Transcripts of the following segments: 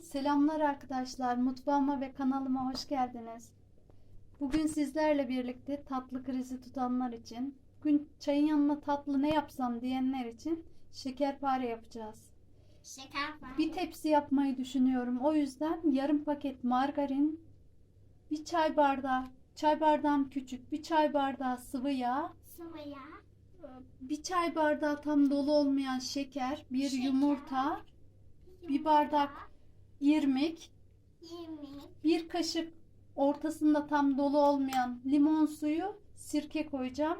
Selamlar arkadaşlar. Mutfağıma ve kanalıma hoş geldiniz. Bugün sizlerle birlikte tatlı krizi tutanlar için, bugün çayın yanına tatlı ne yapsam diyenler için şekerpare yapacağız. Şeker var. Bir tepsi yapmayı düşünüyorum. O yüzden yarım paket margarin, bir çay bardağı, çay bardağım küçük, bir çay bardağı sıvı yağ, Sıvı yağ. bir çay bardağı tam dolu olmayan şeker, bir Şeker. yumurta, bir bardak irmik. Bir kaşık ortasında tam dolu olmayan limon suyu, sirke koyacağım.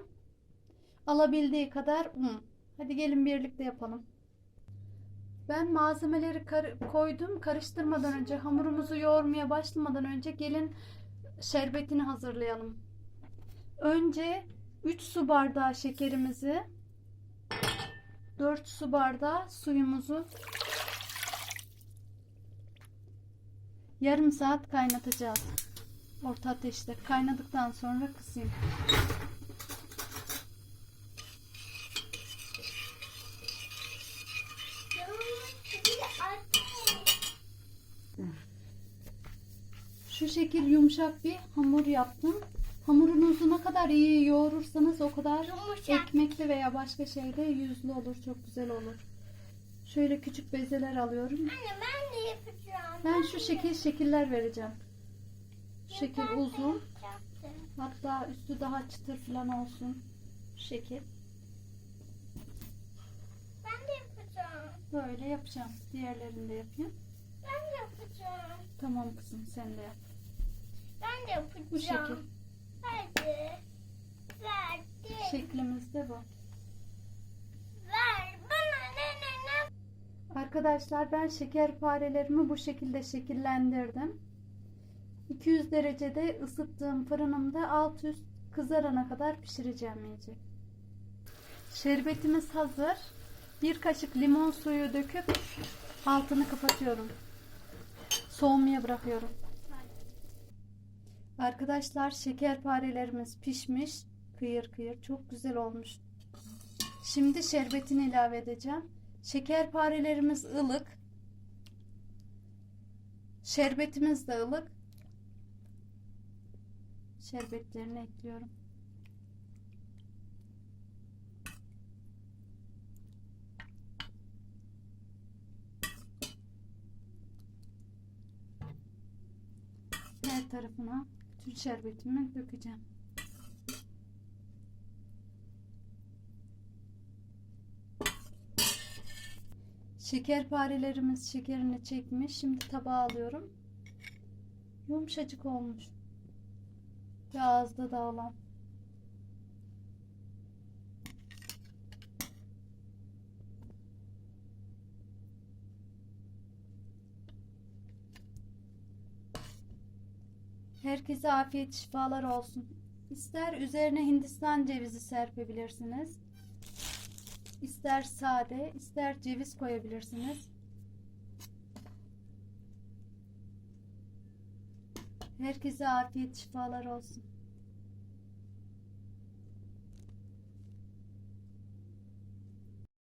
Alabildiği kadar un. Hadi gelin birlikte yapalım. Ben malzemeleri kar- koydum. Karıştırmadan önce, hamurumuzu yoğurmaya başlamadan önce gelin şerbetini hazırlayalım. Önce 3 su bardağı şekerimizi, 4 su bardağı suyumuzu Yarım saat kaynatacağız. Orta ateşte. Kaynadıktan sonra kısayım. Şu şekil yumuşak bir hamur yaptım. Hamurunuzu ne kadar iyi yoğurursanız o kadar Yumuşak. ekmekli veya başka şeyde yüzlü olur. Çok güzel olur. Şöyle küçük bezeler alıyorum. Anne ben de yapacağım. Ben şu şekil şekiller vereceğim. Şu şekil uzun. Hatta üstü daha çıtır falan olsun. Şu şekil. Ben de yapacağım. Böyle yapacağım. Diğerlerini de yapayım. Ben de yapacağım. Tamam kızım sen de yap. Ben de yapacağım. Bu şekil. Hadi. Verdim. Şeklimiz de bu. Arkadaşlar ben şekerparelerimi bu şekilde şekillendirdim. 200 derecede ısıttığım fırınımda alt üst kızarana kadar pişireceğim iyice. Şerbetimiz hazır. Bir kaşık limon suyu döküp altını kapatıyorum. Soğumaya bırakıyorum. Arkadaşlar şekerparelerimiz pişmiş. Kıyır kıyır çok güzel olmuş. Şimdi şerbetini ilave edeceğim. Şekerparelerimiz ılık. Şerbetimiz de ılık. Şerbetlerini ekliyorum. Her tarafına bütün şerbetimi dökeceğim. Şekerparelerimiz şekerini çekmiş. Şimdi tabağa alıyorum. Yumuşacık olmuş. Ve ağızda dağılan. Herkese afiyet şifalar olsun. İster üzerine Hindistan cevizi serpebilirsiniz. İster sade, ister ceviz koyabilirsiniz. Herkese afiyet şifalar olsun.